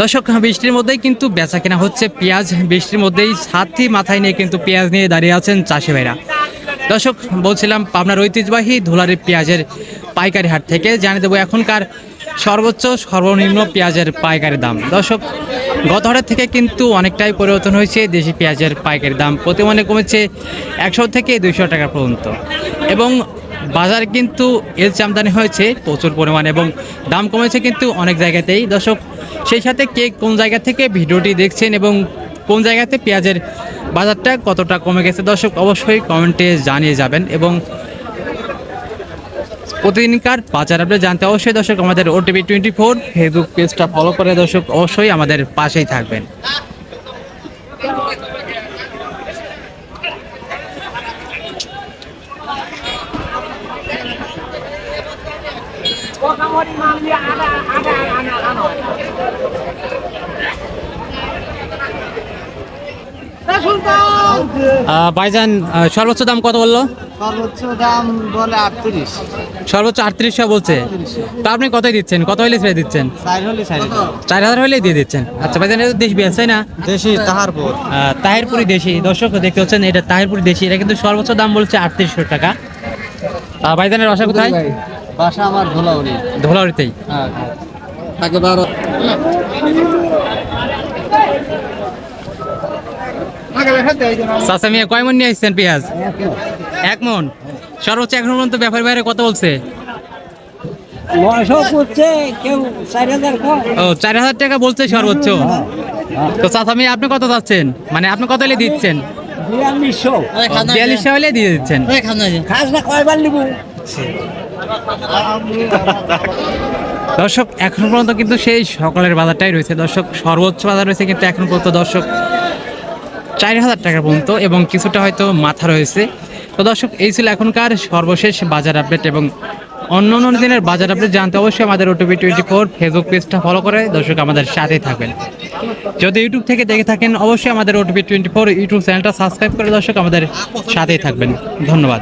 দর্শক বৃষ্টির মধ্যেই কিন্তু বেচা কেনা হচ্ছে পেঁয়াজ। বৃষ্টির মধ্যেই সাথী মাথায় নিয়ে কিন্তু পেঁয়াজ নিয়ে দাঁড়িয়ে আছেন চাষি ভাইরা। দর্শক, বলছিলাম পাবনার ঐতিহ্যবাহী ধুলারের পেঁয়াজের পাইকারি হাট থেকে। জানিয়ে দেবো এখনকার সর্বোচ্চ সর্বনিম্ন পেঁয়াজের পাইকারি দাম। দর্শক, গত হাটের থেকে কিন্তু অনেকটাই পরিবর্তন হয়েছে দেশি পেঁয়াজের পাইকারি দাম। প্রতি মনে কমেছে একশো থেকে দুইশো টাকা পর্যন্ত। এবং বাজারে কিন্তু এলচি আমদানি হয়েছে প্রচুর পরিমাণে এবং দাম কমেছে কিন্তু অনেক জায়গাতেই। দর্শক, সেই সাথে কে কোন জায়গা থেকে ভিডিওটি দেখছেন এবং কোন জায়গাতে পেঁয়াজের বাজারটা কতটা কমে গেছে, দর্শক অবশ্যই কমেন্টে জানিয়ে যাবেন এবং প্রতিদিনকার বাজার আপডেট জানতে অবশ্যই দর্শক আমাদের ওটিভি টোয়েন্টি ফোর ফেসবুক পেজটা ফলো করে দর্শক অবশ্যই আমাদের পাশেই থাকবেন। ভাইজান সর্বোচ্চ দাম কত বলল? সর্বোচ্চ দাম বলে আটত্রিশ। সর্বোচ্চ আটত্রিশশো বলছে। তা আপনি কতই দিচ্ছেন? কত হলে ছেড়ে দিচ্ছেন? চার হাজার হলেই দিয়ে দিচ্ছেন। আচ্ছা ভাইজান এটা দেশ বিয়াস তাই না? দেশি তাহারপুর। তাহিরপুরি দেশি। দর্শক দেখতে পাচ্ছেন এটা তাহিরপুরি দেশি। এটা কিন্তু সর্বোচ্চ দাম বলছে আটত্রিশশো টাকা। ভাইজানের বাসা কোথায়? বাসা আমার ধুলাউড়ি। ধোলাউড়িতেই। হ্যাঁ বারো। চাচা মিয়া কয় মন নিয়ে আসছেন পেঁয়াজ? এক মন। সর্বোচ্চ এখন পর্যন্ত ব্যাপারী বাইরে কত বলছে? ও চার হাজার টাকা বলছে সর্বোচ্চ। তো চাচা মিয়া আপনি কত যাচ্ছেন মানে আপনি কত হলে দিচ্ছেন? বিয়াল্লিশশো। হলে দিয়ে দিচ্ছেন। কয়বার নিব? দর্শক এখন পর্যন্ত কিন্তু সেই সকলের বাজারটাই রয়েছে। দর্শক সর্বোচ্চ বাজার রয়েছে কিন্তু এখন পর্যন্ত দর্শক চার হাজার টাকা পর্যন্ত এবং কিছুটা হয়তো মাথা রয়েছে। তো দর্শক, এই ছিল এখনকার সর্বশেষ বাজার আপডেট এবং অন্য অন্য দিনের বাজার আপডেট জানতে অবশ্যই আমাদের ওটিভি টোয়েন্টি ফোর ফেসবুক পেজটা ফলো করে দর্শক আমাদের সাথেই থাকবেন। যদি ইউটিউব থেকে দেখে থাকেন, অবশ্যই আমাদের ওটিভি টোয়েন্টি ফোর ইউটিউব চ্যানেলটা সাবস্ক্রাইব করে দর্শক আমাদের সাথেই থাকবেন। ধন্যবাদ।